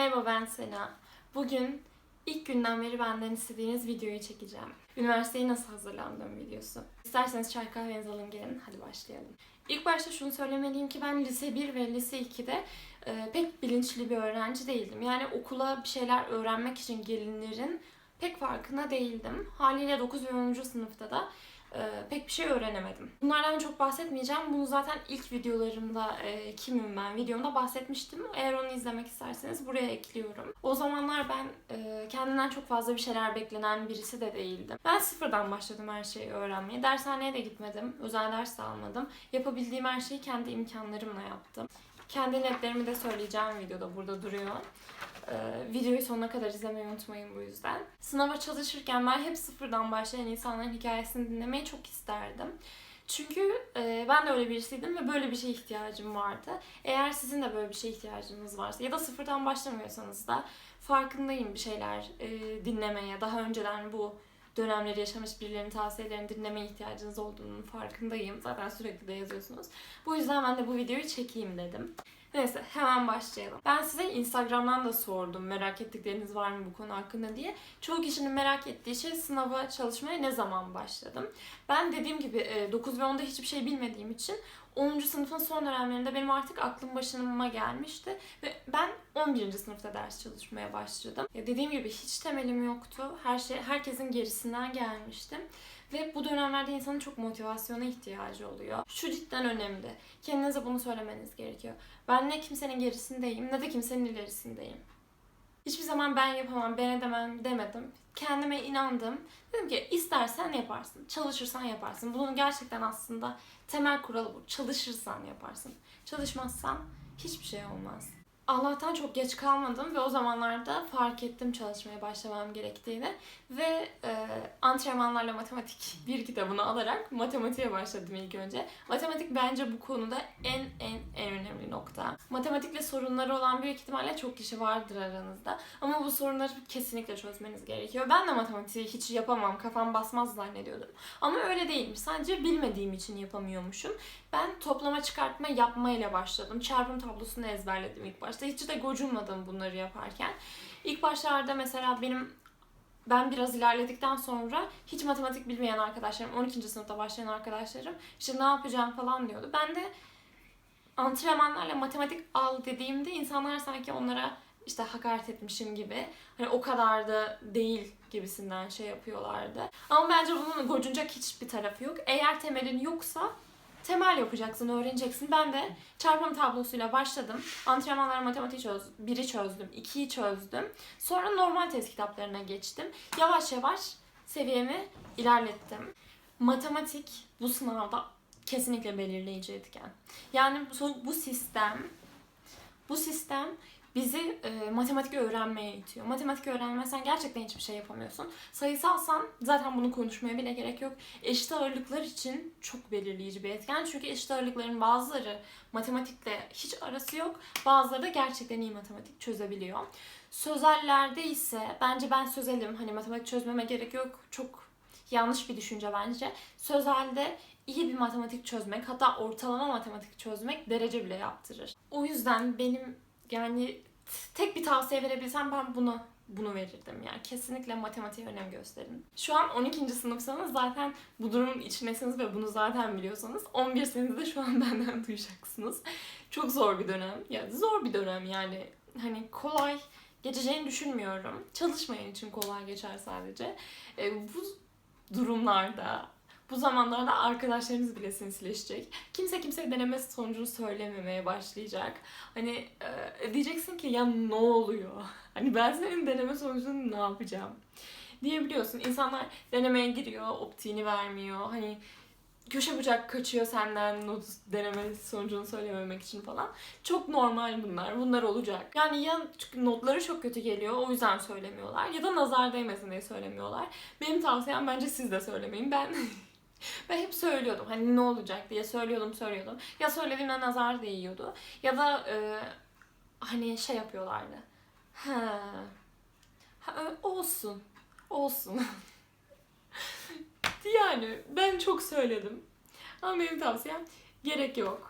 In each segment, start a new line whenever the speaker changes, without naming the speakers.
Merhaba ben Sena. Bugün ilk günden beri benden istediğiniz videoyu çekeceğim. Üniversiteye nasıl hazırlandığım videosu. İsterseniz çay kahvenizi alın gelin. Hadi başlayalım. İlk başta şunu söylemeliyim ki ben lise 1 ve lise 2'de e, pek bilinçli bir öğrenci değildim. Yani okula bir şeyler öğrenmek için gelinlerin pek farkında değildim. Haliyle 9 ve 10. sınıfta da e, pek bir şey öğrenemedim. Bunlardan çok bahsetmeyeceğim. Bunu zaten ilk videolarımda e, kimim ben videomda bahsetmiştim. Eğer onu izlemek isterseniz buraya ekliyorum. O zamanlar ben e, kendimden çok fazla bir şeyler beklenen birisi de değildim. Ben sıfırdan başladım her şeyi öğrenmeye. Dershaneye de gitmedim. Özel ders de almadım. Yapabildiğim her şeyi kendi imkanlarımla yaptım. Kendi netlerimi de söyleyeceğim videoda burada duruyor. Ee, videoyu sonuna kadar izlemeyi unutmayın bu yüzden. Sınava çalışırken ben hep sıfırdan başlayan insanların hikayesini dinlemeyi çok isterdim. Çünkü e, ben de öyle birisiydim ve böyle bir şeye ihtiyacım vardı. Eğer sizin de böyle bir şeye ihtiyacınız varsa ya da sıfırdan başlamıyorsanız da farkındayım bir şeyler e, dinlemeye. Daha önceden bu dönemleri yaşamış birilerinin tavsiyelerini dinlemeye ihtiyacınız olduğunun farkındayım. Zaten sürekli de yazıyorsunuz. Bu yüzden ben de bu videoyu çekeyim dedim. Neyse hemen başlayalım. Ben size Instagram'dan da sordum merak ettikleriniz var mı bu konu hakkında diye. Çoğu kişinin merak ettiği şey sınava çalışmaya ne zaman başladım. Ben dediğim gibi e, 9 ve 10'da hiçbir şey bilmediğim için 10. sınıfın son dönemlerinde benim artık aklım başıma gelmişti ve ben 11. sınıfta ders çalışmaya başladım. Ya dediğim gibi hiç temelim yoktu. Her şey herkesin gerisinden gelmiştim. Ve bu dönemlerde insanın çok motivasyona ihtiyacı oluyor. Şu cidden önemli. Kendinize bunu söylemeniz gerekiyor. Ben ne kimsenin gerisindeyim ne de kimsenin ilerisindeyim. Hiçbir zaman ben yapamam, ben edemem demedim. Kendime inandım. Dedim ki istersen yaparsın, çalışırsan yaparsın. Bunun gerçekten aslında temel kuralı bu. Çalışırsan yaparsın. Çalışmazsan hiçbir şey olmaz. Allah'tan çok geç kalmadım ve o zamanlarda fark ettim çalışmaya başlamam gerektiğini ve e, antrenmanlarla matematik bir kitabını alarak matematiğe başladım ilk önce. Matematik bence bu konuda en en en önemli nokta. Matematikle sorunları olan büyük ihtimalle çok kişi vardır aranızda ama bu sorunları kesinlikle çözmeniz gerekiyor. Ben de matematiği hiç yapamam, kafam basmaz zannediyordum. Ama öyle değilmiş. Sadece bilmediğim için yapamıyormuşum. Ben toplama çıkartma yapmayla başladım. Çarpım tablosunu ezberledim ilk başta. Hiç de gocunmadım bunları yaparken. İlk başlarda mesela benim ben biraz ilerledikten sonra hiç matematik bilmeyen arkadaşlarım, 12. sınıfta başlayan arkadaşlarım işte ne yapacağım falan diyordu. Ben de antrenmanlarla matematik al dediğimde insanlar sanki onlara işte hakaret etmişim gibi hani o kadar da değil gibisinden şey yapıyorlardı. Ama bence bunun gocunacak hiçbir tarafı yok. Eğer temelin yoksa temel yapacaksın, öğreneceksin. Ben de çarpım tablosuyla başladım. Antrenmanlar matematiği çözdüm. Biri çözdüm, ikiyi çözdüm. Sonra normal test kitaplarına geçtim. Yavaş yavaş seviyemi ilerlettim. Matematik bu sınavda kesinlikle belirleyici etken. Yani bu, bu sistem bu sistem bizi e, matematik öğrenmeye itiyor. Matematik öğrenmezsen gerçekten hiçbir şey yapamıyorsun. Sayısalsan zaten bunu konuşmaya bile gerek yok. Eşit ağırlıklar için çok belirleyici bir etken. Çünkü eşit ağırlıkların bazıları matematikle hiç arası yok. Bazıları da gerçekten iyi matematik çözebiliyor. Sözellerde ise bence ben sözelim. Hani matematik çözmeme gerek yok. Çok yanlış bir düşünce bence. Sözelde iyi bir matematik çözmek hatta ortalama matematik çözmek derece bile yaptırır. O yüzden benim yani tek bir tavsiye verebilsem ben bunu bunu verirdim yani. Kesinlikle matematiğe önem gösterin. Şu an 12. sınıfsanız zaten bu durumun içindesiniz ve bunu zaten biliyorsanız 11 senizde şu an benden duyacaksınız. Çok zor bir dönem. Ya zor bir dönem yani. Hani kolay geçeceğini düşünmüyorum. Çalışmayan için kolay geçer sadece. E, bu durumlarda bu zamanlarda arkadaşlarınız bile sinsileşecek. Kimse kimseye deneme sonucunu söylememeye başlayacak. Hani e, diyeceksin ki ya ne oluyor? Hani ben senin deneme sonucunu ne yapacağım? Diyebiliyorsun. İnsanlar denemeye giriyor, optiğini vermiyor. Hani köşe bucak kaçıyor senden not deneme sonucunu söylememek için falan. Çok normal bunlar. Bunlar olacak. Yani ya notları çok kötü geliyor o yüzden söylemiyorlar ya da nazar değmesin diye söylemiyorlar. Benim tavsiyem bence siz de söylemeyin. Ben ben hep söylüyordum hani ne olacak diye söylüyordum söylüyordum. Ya söylediğimde nazar değiyordu ya da e, hani şey yapıyorlardı. Ha, ha olsun olsun. yani ben çok söyledim. Ama benim tavsiyem gerek yok.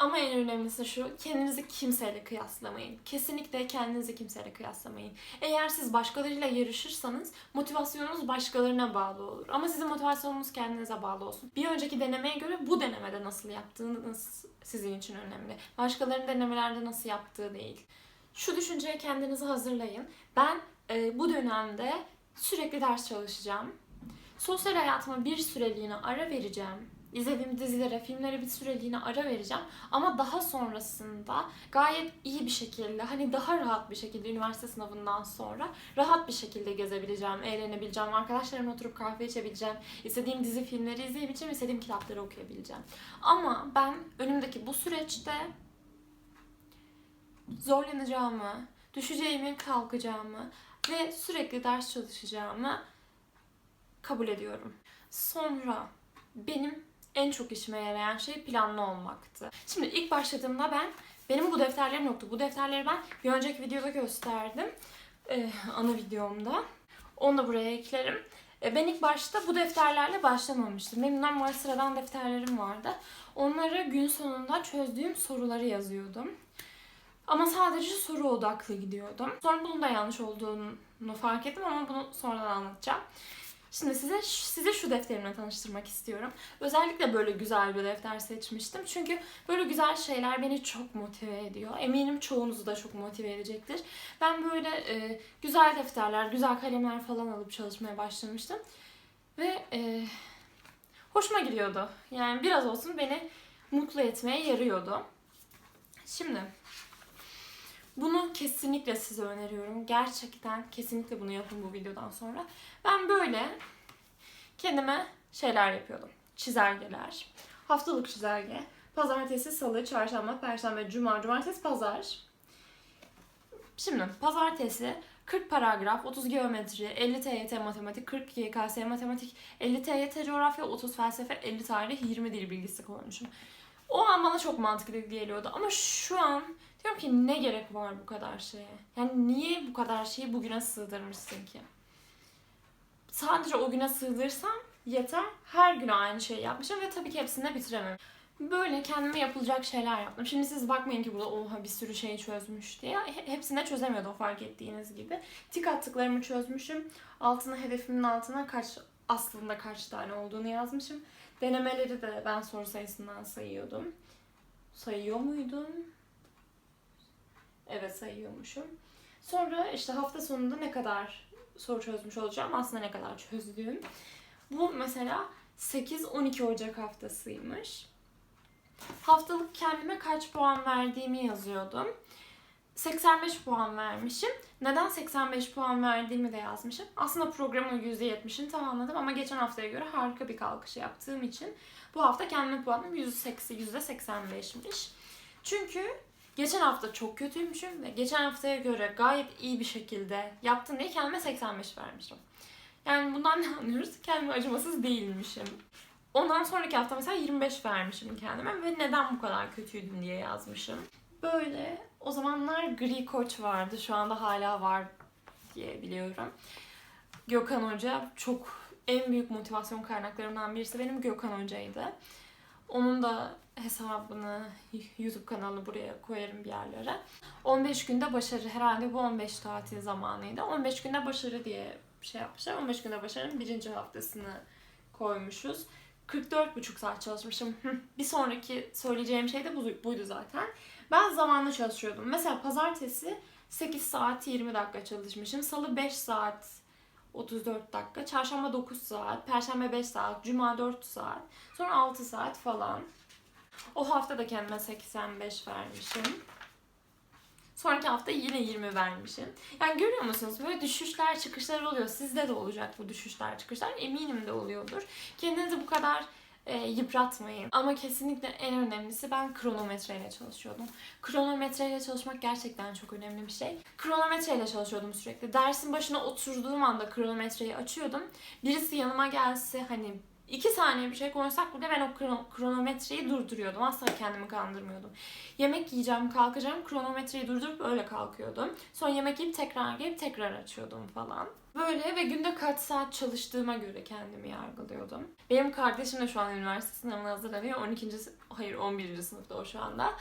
Ama en önemlisi şu, kendinizi kimseyle kıyaslamayın. Kesinlikle kendinizi kimseyle kıyaslamayın. Eğer siz başkalarıyla yarışırsanız motivasyonunuz başkalarına bağlı olur. Ama sizin motivasyonunuz kendinize bağlı olsun. Bir önceki denemeye göre bu denemede nasıl yaptığınız sizin için önemli. Başkalarının denemelerde nasıl yaptığı değil. Şu düşünceye kendinizi hazırlayın. Ben e, bu dönemde sürekli ders çalışacağım. Sosyal hayatıma bir süreliğine ara vereceğim. İzlediğim dizilere, filmlere bir süreliğine ara vereceğim. Ama daha sonrasında gayet iyi bir şekilde, hani daha rahat bir şekilde üniversite sınavından sonra rahat bir şekilde gezebileceğim, eğlenebileceğim, arkadaşlarımla oturup kahve içebileceğim, istediğim dizi filmleri izleyebileceğim, istediğim kitapları okuyabileceğim. Ama ben önümdeki bu süreçte zorlanacağımı, düşeceğimi, kalkacağımı ve sürekli ders çalışacağımı kabul ediyorum. Sonra benim en çok işime yarayan şey planlı olmaktı. Şimdi ilk başladığımda ben benim bu defterlerim yoktu. Bu defterleri ben bir önceki videoda gösterdim. Ee, ana videomda. Onu da buraya eklerim. Ee, ben ilk başta bu defterlerle başlamamıştım. Benim normal sıradan defterlerim vardı. Onları gün sonunda çözdüğüm soruları yazıyordum. Ama sadece soru odaklı gidiyordum. Sonra bunun da yanlış olduğunu fark ettim ama bunu sonradan anlatacağım. Şimdi size size şu defterimle tanıştırmak istiyorum. Özellikle böyle güzel bir defter seçmiştim. Çünkü böyle güzel şeyler beni çok motive ediyor. Eminim çoğunuzu da çok motive edecektir. Ben böyle e, güzel defterler, güzel kalemler falan alıp çalışmaya başlamıştım. Ve e, hoşuma gidiyordu. Yani biraz olsun beni mutlu etmeye yarıyordu. Şimdi bunu kesinlikle size öneriyorum. Gerçekten kesinlikle bunu yapın bu videodan sonra. Ben böyle kendime şeyler yapıyordum. Çizelgeler. Haftalık çizelge. Pazartesi, salı, çarşamba, perşembe, cuma, cumartesi, pazar. Şimdi pazartesi 40 paragraf, 30 geometri, 50 TYT matematik, 40 YKS matematik, 50 TYT coğrafya, 30 felsefe, 50 tarih, 20 dil bilgisi koymuşum. O an bana çok mantıklı geliyordu ama şu an diyorum ki ne gerek var bu kadar şeye? Yani niye bu kadar şeyi bugüne sığdırmışsın ki? Sadece o güne sığdırsam yeter. Her gün aynı şeyi yapmışım ve tabii ki hepsini de bitiremem. Böyle kendime yapılacak şeyler yaptım. Şimdi siz bakmayın ki burada oha bir sürü şey çözmüş diye. Hepsini de çözemiyordum fark ettiğiniz gibi. Tik attıklarımı çözmüşüm. Altına hedefimin altına kaç aslında kaç tane olduğunu yazmışım. Denemeleri de ben soru sayısından sayıyordum. Sayıyor muydum? Evet sayıyormuşum. Sonra işte hafta sonunda ne kadar soru çözmüş olacağım. Aslında ne kadar çözdüğüm. Bu mesela 8-12 Ocak haftasıymış. Haftalık kendime kaç puan verdiğimi yazıyordum. 85 puan vermişim. Neden 85 puan verdiğimi de yazmışım. Aslında programın %70'ini tamamladım ama geçen haftaya göre harika bir kalkış yaptığım için bu hafta kendime puanım %85'miş. Çünkü geçen hafta çok kötüymüşüm ve geçen haftaya göre gayet iyi bir şekilde yaptım diye kendime 85 vermişim. Yani bundan ne anlıyoruz? Kendime acımasız değilmişim. Ondan sonraki hafta mesela 25 vermişim kendime ve neden bu kadar kötüydüm diye yazmışım. Böyle o zamanlar gri koç vardı. Şu anda hala var diye biliyorum. Gökhan Hoca çok en büyük motivasyon kaynaklarımdan birisi benim Gökhan Hoca'ydı. Onun da hesabını, YouTube kanalını buraya koyarım bir yerlere. 15 günde başarı, herhalde bu 15 tatil zamanıydı. 15 günde başarı diye şey yapmışlar. 15 günde başarının birinci haftasını koymuşuz. 44,5 saat çalışmışım. bir sonraki söyleyeceğim şey de buydu zaten. Ben zamanlı çalışıyordum. Mesela pazartesi 8 saat 20 dakika çalışmışım. Salı 5 saat 34 dakika. Çarşamba 9 saat. Perşembe 5 saat. Cuma 4 saat. Sonra 6 saat falan. O hafta da kendime 85 vermişim. Sonraki hafta yine 20 vermişim. Yani görüyor musunuz? Böyle düşüşler çıkışlar oluyor. Sizde de olacak bu düşüşler çıkışlar. Eminim de oluyordur. Kendinizi bu kadar e, yıpratmayın. Ama kesinlikle en önemlisi ben kronometreyle çalışıyordum. Kronometreyle çalışmak gerçekten çok önemli bir şey. Kronometreyle çalışıyordum sürekli. Dersin başına oturduğum anda kronometreyi açıyordum. Birisi yanıma gelse hani iki saniye bir şey konuşsak bile ben o krono- kronometreyi durduruyordum. Asla kendimi kandırmıyordum. Yemek yiyeceğim, kalkacağım, kronometreyi durdurup öyle kalkıyordum. Sonra yemek yiyip tekrar gelip tekrar açıyordum falan. Böyle ve günde kaç saat çalıştığıma göre kendimi yargılıyordum. Benim kardeşim de şu an üniversite sınavına hazırlanıyor. 12. sı- hayır 11. sınıfta o şu anda.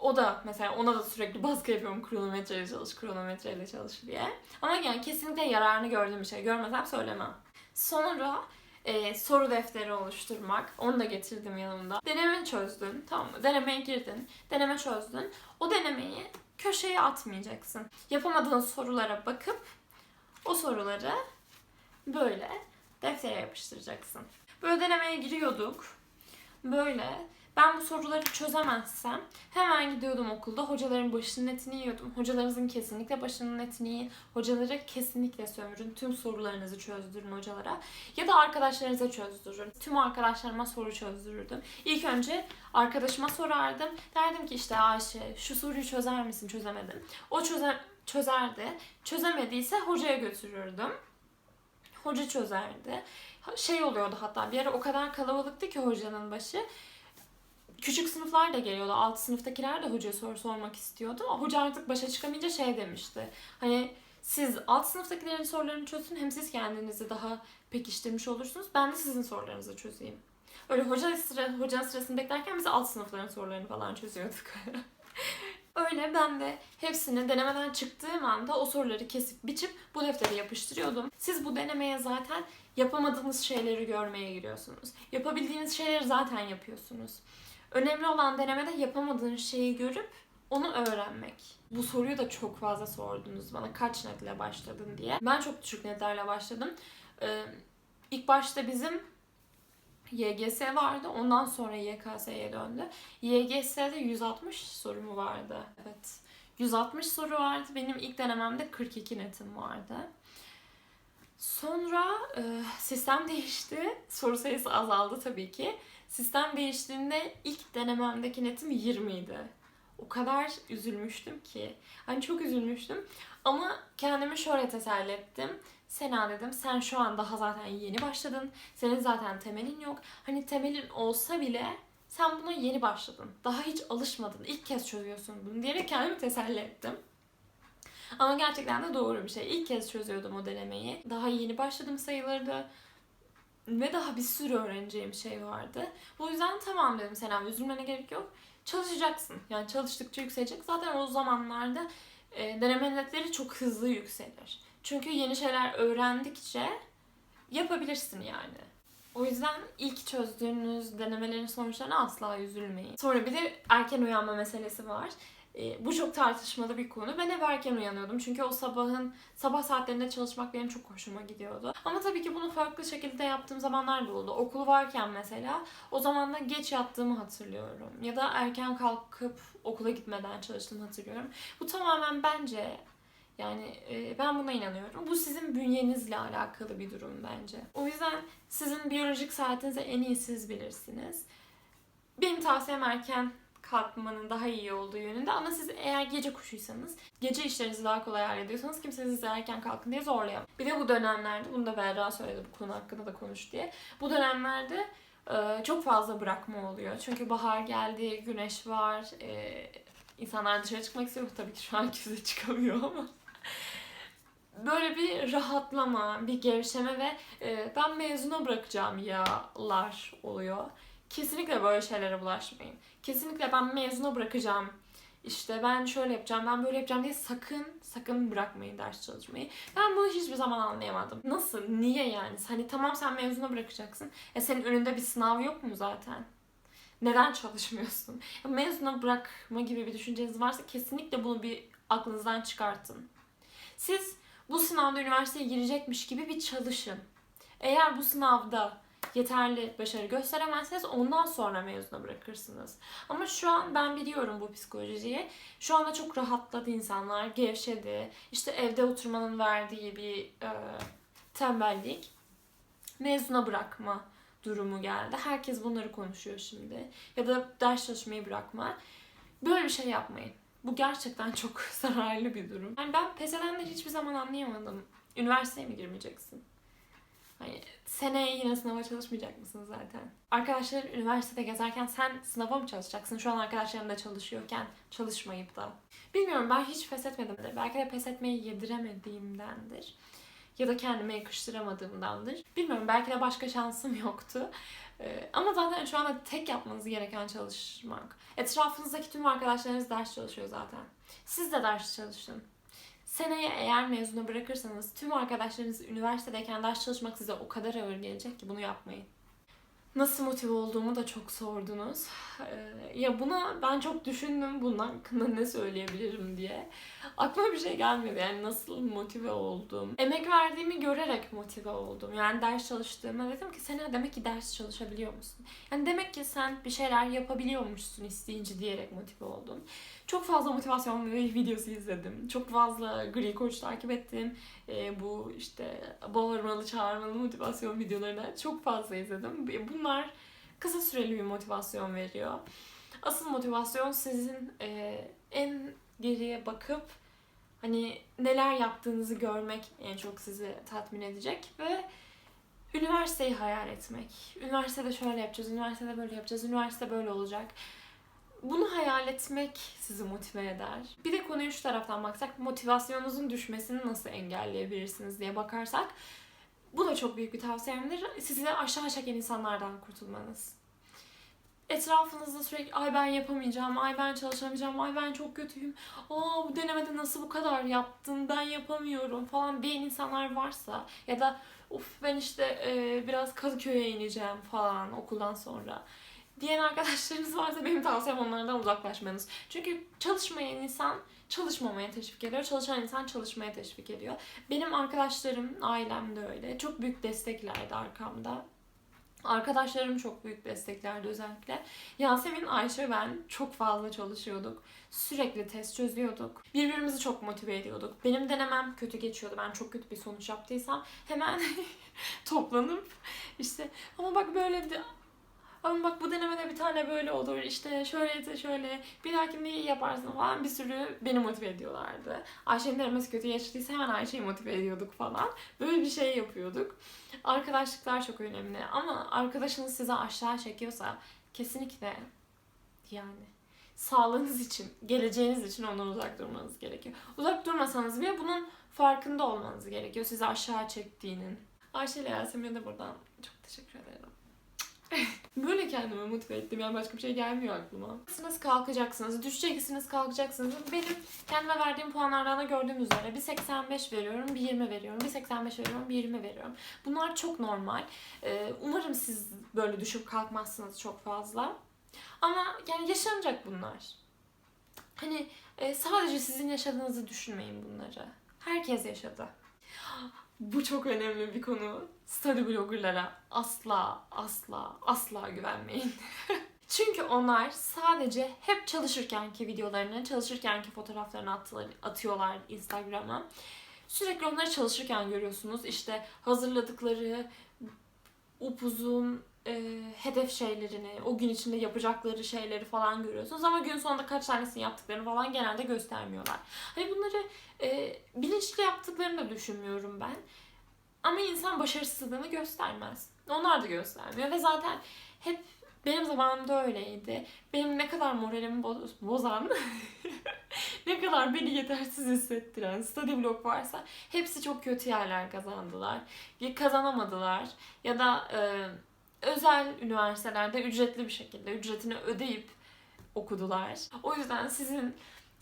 O da mesela ona da sürekli baskı yapıyorum kronometreyle çalış, kronometreyle çalış diye. Ama yani kesinlikle yararını gördüğüm bir şey. Görmesem söylemem. Sonra e, soru defteri oluşturmak. Onu da getirdim yanımda. Deneme çözdün. Tamam mı? Denemeye girdin. Deneme çözdün. O denemeyi köşeye atmayacaksın. Yapamadığın sorulara bakıp o soruları böyle deftere yapıştıracaksın. Böyle denemeye giriyorduk. Böyle ben bu soruları çözemezsem hemen gidiyordum okulda hocaların başının etini yiyordum. Hocalarınızın kesinlikle başının etini yiyin. Hocalara kesinlikle sömürün. Tüm sorularınızı çözdürün hocalara. Ya da arkadaşlarınıza çözdürün. Tüm arkadaşlarıma soru çözdürürdüm. İlk önce arkadaşıma sorardım. Derdim ki işte Ayşe şu soruyu çözer misin? Çözemedim. O çözer, çözerdi. Çözemediyse hocaya götürürdüm. Hoca çözerdi. Şey oluyordu hatta bir ara o kadar kalabalıktı ki hocanın başı. Küçük sınıflar da geliyordu. Alt sınıftakiler de hocaya soru sormak istiyordu. Hoca artık başa çıkamayınca şey demişti. Hani siz alt sınıftakilerin sorularını çözün hem siz kendinizi daha pekiştirmiş olursunuz. Ben de sizin sorularınızı çözeyim. Öyle hoca sıra, hocanın sırasını beklerken biz alt sınıfların sorularını falan çözüyorduk. Öyle ben de hepsini denemeden çıktığım anda o soruları kesip biçip bu deftere yapıştırıyordum. Siz bu denemeye zaten yapamadığınız şeyleri görmeye giriyorsunuz. Yapabildiğiniz şeyleri zaten yapıyorsunuz. Önemli olan denemede yapamadığın şeyi görüp onu öğrenmek. Bu soruyu da çok fazla sordunuz bana kaç netle başladın diye. Ben çok düşük netlerle başladım. Ee, ilk başta bizim YGS vardı. Ondan sonra YKS'ye döndü. YGS'de 160 soru mu vardı? Evet. 160 soru vardı. Benim ilk denememde 42 netim vardı. Sonra e, sistem değişti. Soru sayısı azaldı tabii ki. Sistem değiştiğinde ilk denememdeki netim 20 idi. O kadar üzülmüştüm ki. Hani çok üzülmüştüm. Ama kendimi şöyle teselli ettim. Sena dedim sen şu an daha zaten yeni başladın. Senin zaten temelin yok. Hani temelin olsa bile sen buna yeni başladın. Daha hiç alışmadın. İlk kez çözüyorsun bunu diyerek kendimi teselli ettim. Ama gerçekten de doğru bir şey. İlk kez çözüyordum o denemeyi. Daha yeni başladım sayıları ve daha bir sürü öğreneceğim şey vardı. Bu yüzden tamam dedim Senem üzülmene gerek yok. Çalışacaksın. Yani çalıştıkça yükselecek. Zaten o zamanlarda e, deneme netleri çok hızlı yükselir. Çünkü yeni şeyler öğrendikçe yapabilirsin yani. O yüzden ilk çözdüğünüz denemelerin sonuçlarına asla üzülmeyin. Sonra bir de erken uyanma meselesi var. E, bu çok tartışmalı bir konu. Ben hep erken uyanıyordum. Çünkü o sabahın sabah saatlerinde çalışmak benim çok hoşuma gidiyordu. Ama tabii ki bunu farklı şekilde yaptığım zamanlar da oldu. Okul varken mesela o zaman da geç yattığımı hatırlıyorum. Ya da erken kalkıp okula gitmeden çalıştığımı hatırlıyorum. Bu tamamen bence yani e, ben buna inanıyorum. Bu sizin bünyenizle alakalı bir durum bence. O yüzden sizin biyolojik saatinizi en iyi siz bilirsiniz. Benim tavsiyem erken kalkmanın daha iyi olduğu yönünde ama siz eğer gece kuşuysanız, gece işlerinizi daha kolay hallediyorsanız kimse sizi erken kalkın diye zorlayamaz. Bir de bu dönemlerde, bunu da Berra söyledi bu konu hakkında da konuş diye. Bu dönemlerde e, çok fazla bırakma oluyor. Çünkü bahar geldi, güneş var, e, insanlar dışarı çıkmak istiyor. Tabii ki şu an kimse çıkamıyor ama. Böyle bir rahatlama, bir gevşeme ve e, ben mezuna bırakacağım yalar oluyor. Kesinlikle böyle şeylere bulaşmayın. Kesinlikle ben mezuna bırakacağım. İşte ben şöyle yapacağım, ben böyle yapacağım diye sakın sakın bırakmayın ders çalışmayı. Ben bunu hiçbir zaman anlayamadım. Nasıl? Niye yani? Hani tamam sen mezuna bırakacaksın. E senin önünde bir sınav yok mu zaten? Neden çalışmıyorsun? Ya mezuna bırakma gibi bir düşünceniz varsa kesinlikle bunu bir aklınızdan çıkartın. Siz bu sınavda üniversiteye girecekmiş gibi bir çalışın. Eğer bu sınavda yeterli başarı gösteremezseniz ondan sonra mezuna bırakırsınız. Ama şu an ben biliyorum bu psikolojiyi. Şu anda çok rahatladı insanlar, gevşedi. İşte evde oturmanın verdiği bir e, tembellik. Mezuna bırakma durumu geldi. Herkes bunları konuşuyor şimdi. Ya da ders çalışmayı bırakma. Böyle bir şey yapmayın. Bu gerçekten çok zararlı bir durum. Yani ben pes edenleri hiçbir zaman anlayamadım. Üniversiteye mi girmeyeceksin? Hani seneye yine sınava çalışmayacak mısın zaten? Arkadaşlar üniversitede gezerken sen sınava mı çalışacaksın? Şu an arkadaşlarım da çalışıyorken çalışmayıp da. Bilmiyorum ben hiç pes etmedim. Belki de pes etmeyi yediremediğimdendir. Ya da kendime yakıştıramadığımdandır. Bilmiyorum belki de başka şansım yoktu. Ee, ama zaten şu anda tek yapmanız gereken çalışmak. Etrafınızdaki tüm arkadaşlarınız ders çalışıyor zaten. Siz de ders çalışın. Seneye eğer mezuna bırakırsanız tüm arkadaşlarınız üniversitedeyken ders çalışmak size o kadar ağır gelecek ki bunu yapmayın. Nasıl motive olduğumu da çok sordunuz. Ee, ya buna ben çok düşündüm bunun hakkında ne söyleyebilirim diye. Aklıma bir şey gelmedi yani nasıl motive oldum. Emek verdiğimi görerek motive oldum. Yani ders çalıştığıma dedim ki sen demek ki ders çalışabiliyor musun? Yani demek ki sen bir şeyler yapabiliyormuşsun isteyince diyerek motive oldum. Çok fazla motivasyon videosu izledim. Çok fazla Gri Coach takip ettim. Ee, bu işte bağırmalı çağırmalı motivasyon videolarını çok fazla izledim. Bunlar kısa süreli bir motivasyon veriyor. Asıl motivasyon sizin e, en geriye bakıp hani neler yaptığınızı görmek en çok sizi tatmin edecek ve üniversiteyi hayal etmek. Üniversitede şöyle yapacağız, üniversitede böyle yapacağız, üniversite böyle olacak. Bunu hayal etmek sizi motive eder. Bir de konuyu şu taraftan baksak, motivasyonunuzun düşmesini nasıl engelleyebilirsiniz diye bakarsak, bu da çok büyük bir tavsiyemdir. Sizi aşağı çeken insanlardan kurtulmanız. Etrafınızda sürekli ay ben yapamayacağım, ay ben çalışamayacağım, ay ben çok kötüyüm, aa bu denemede nasıl bu kadar yaptım, ben yapamıyorum falan diyen insanlar varsa ya da of ben işte e, biraz Kadıköy'e ineceğim falan okuldan sonra diyen arkadaşlarınız varsa benim tavsiyem onlardan uzaklaşmanız. Çünkü çalışmayan insan çalışmamaya teşvik ediyor. Çalışan insan çalışmaya teşvik ediyor. Benim arkadaşlarım, ailem de öyle. Çok büyük desteklerdi arkamda. Arkadaşlarım çok büyük desteklerdi özellikle. Yasemin, Ayşe ve ben çok fazla çalışıyorduk. Sürekli test çözüyorduk. Birbirimizi çok motive ediyorduk. Benim denemem kötü geçiyordu. Ben çok kötü bir sonuç yaptıysam hemen toplanıp işte ama bak böyle de ama bak bu denemede bir tane böyle olur işte şöyle de şöyle bir dahakinde iyi yaparsın falan bir sürü beni motive ediyorlardı. Ayşe'nin denemesi kötü geçtiyse hemen Ayşe'yi motive ediyorduk falan. Böyle bir şey yapıyorduk. Arkadaşlıklar çok önemli ama arkadaşınız size aşağı çekiyorsa kesinlikle yani sağlığınız için, geleceğiniz için ondan uzak durmanız gerekiyor. Uzak durmasanız bile bunun farkında olmanız gerekiyor sizi aşağı çektiğinin. Ayşe ile Yasemin'e de buradan çok teşekkür ederim. Böyle kendimi motive ettim. Yani başka bir şey gelmiyor aklıma. Nasıl kalkacaksınız, düşeceksiniz, kalkacaksınız. Benim kendime verdiğim puanlardan da gördüğüm üzere bir 85 veriyorum, bir 20 veriyorum, bir 85 veriyorum, bir 20 veriyorum. Bunlar çok normal. Ee, umarım siz böyle düşüp kalkmazsınız çok fazla. Ama yani yaşanacak bunlar. Hani e, sadece sizin yaşadığınızı düşünmeyin bunları. Herkes yaşadı. Bu çok önemli bir konu. Study bloggerlara asla asla asla güvenmeyin. Çünkü onlar sadece hep çalışırkenki videolarını, çalışırkenki fotoğraflarını attılar, atıyorlar Instagram'a. Sürekli onları çalışırken görüyorsunuz. İşte hazırladıkları upuzun e, hedef şeylerini, o gün içinde yapacakları şeyleri falan görüyorsunuz. Ama gün sonunda kaç tanesini yaptıklarını falan genelde göstermiyorlar. Hani bunları e, bilinçli yaptıklarını da düşünmüyorum ben. Ama insan başarısızlığını göstermez. Onlar da göstermiyor ve zaten hep benim zamanımda öyleydi. Benim ne kadar moralimi boz- bozan, ne kadar beni yetersiz hissettiren study blog varsa hepsi çok kötü yerler kazandılar. Ya kazanamadılar ya da e, özel üniversitelerde ücretli bir şekilde ücretini ödeyip okudular. O yüzden sizin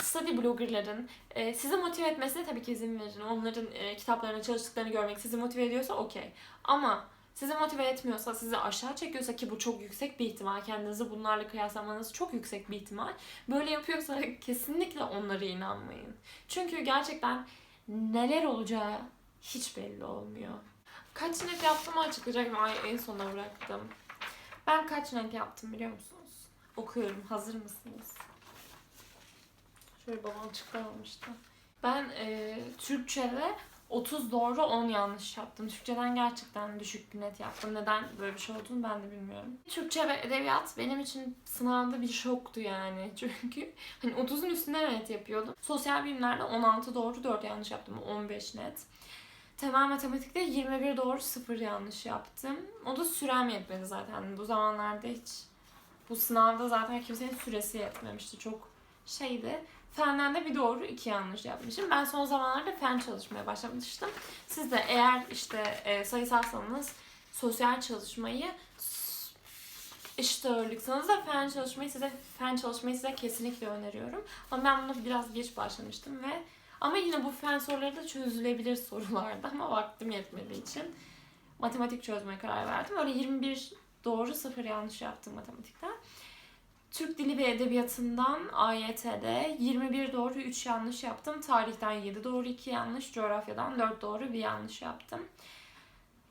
study bloggerların e, sizi motive etmesine tabii ki izin verin. Onların e, kitaplarına çalıştıklarını görmek sizi motive ediyorsa okey. Ama sizi motive etmiyorsa, sizi aşağı çekiyorsa ki bu çok yüksek bir ihtimal. Kendinizi bunlarla kıyaslamanız çok yüksek bir ihtimal. Böyle yapıyorsa kesinlikle onlara inanmayın. Çünkü gerçekten neler olacağı hiç belli olmuyor. Kaç net yaptığımı açıklayacaktım. Ay en sona bıraktım. Ben kaç net yaptım biliyor musunuz? Okuyorum. Hazır mısınız? Şöyle babam çıkarmıştı. Ben e, Türkçe'de 30 doğru 10 yanlış yaptım. Türkçeden gerçekten düşük net yaptım. Neden böyle bir şey olduğunu ben de bilmiyorum. Türkçe ve edebiyat benim için sınavda bir şoktu yani. Çünkü hani 30'un üstünde net yapıyordum. Sosyal bilimlerde 16 doğru 4 yanlış yaptım. 15 net. Temel matematikte 21 doğru 0 yanlış yaptım. O da sürem yetmedi zaten. Bu zamanlarda hiç bu sınavda zaten kimsenin süresi yetmemişti. Çok şeydi. Fenden de bir doğru iki yanlış yapmışım. Ben son zamanlarda fen çalışmaya başlamıştım. Siz de eğer işte e, sayısalsanız sosyal çalışmayı eşit ağırlıksanız da fen çalışmayı size fen çalışmayı size kesinlikle öneriyorum. Ama ben buna biraz geç başlamıştım ve ama yine bu fen soruları da çözülebilir sorulardı ama vaktim yetmediği için matematik çözmeye karar verdim. Öyle 21 doğru 0 yanlış yaptım matematikten. Türk Dili ve Edebiyatı'ndan AYT'de 21 doğru 3 yanlış yaptım. Tarihten 7 doğru 2 yanlış, coğrafyadan 4 doğru 1 yanlış yaptım.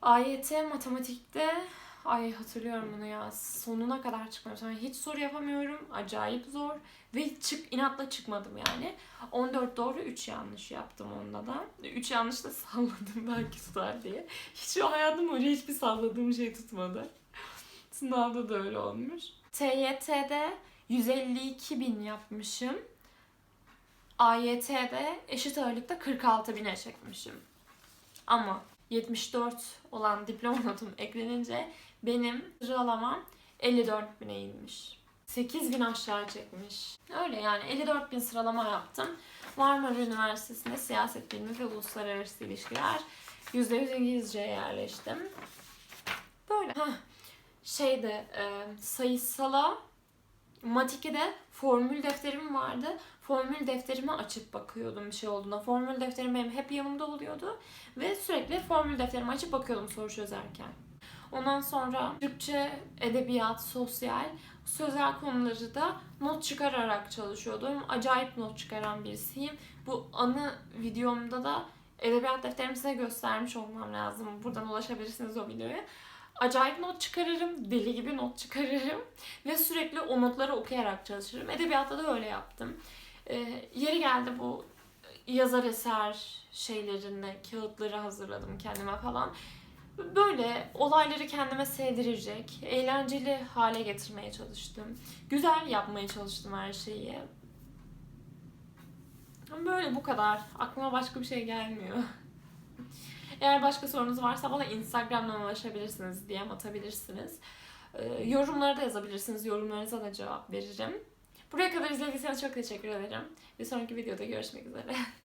AYT matematikte ay hatırlıyorum bunu ya sonuna kadar çıkmıyorum. Sonra hiç soru yapamıyorum. Acayip zor ve çık inatla çıkmadım yani. 14 doğru 3 yanlış yaptım onda da. 3 yanlış da salladım belki tutar diye. Hiç o hayatım boyunca hiçbir salladığım şey tutmadı. Sınavda da öyle olmuş. TYT'de 152 bin yapmışım. AYT'de eşit ağırlıkta 46 bine çekmişim. Ama 74 olan diploma notum eklenince benim sıralamam 54 bine inmiş. 8 bin aşağı çekmiş. Öyle yani 54 bin sıralama yaptım. Marmara Üniversitesi'nde siyaset bilimi ve uluslararası ilişkiler %100 İngilizceye yerleştim. Böyle. Heh. Şeyde e, sayısala de formül defterim vardı. Formül defterimi açıp bakıyordum bir şey olduğunda. Formül defterim benim hep yanımda oluyordu. Ve sürekli formül defterimi açıp bakıyordum soru çözerken. Ondan sonra Türkçe, edebiyat, sosyal, sözel konuları da not çıkararak çalışıyordum. Acayip not çıkaran birisiyim. Bu anı videomda da edebiyat defterimi size göstermiş olmam lazım. Buradan ulaşabilirsiniz o videoya. Acayip not çıkarırım, deli gibi not çıkarırım ve sürekli o notları okuyarak çalışırım. Edebiyatta da öyle yaptım. Ee, yeri geldi bu yazar eser şeylerinde kağıtları hazırladım kendime falan. Böyle olayları kendime sevdirecek, eğlenceli hale getirmeye çalıştım. Güzel yapmaya çalıştım her şeyi. Böyle bu kadar. Aklıma başka bir şey gelmiyor. Eğer başka sorunuz varsa bana Instagram'dan ulaşabilirsiniz, DM atabilirsiniz. Ee, yorumlara da yazabilirsiniz. Yorumlarınıza da cevap veririm. Buraya kadar izlediyseniz çok teşekkür ederim. Bir sonraki videoda görüşmek üzere.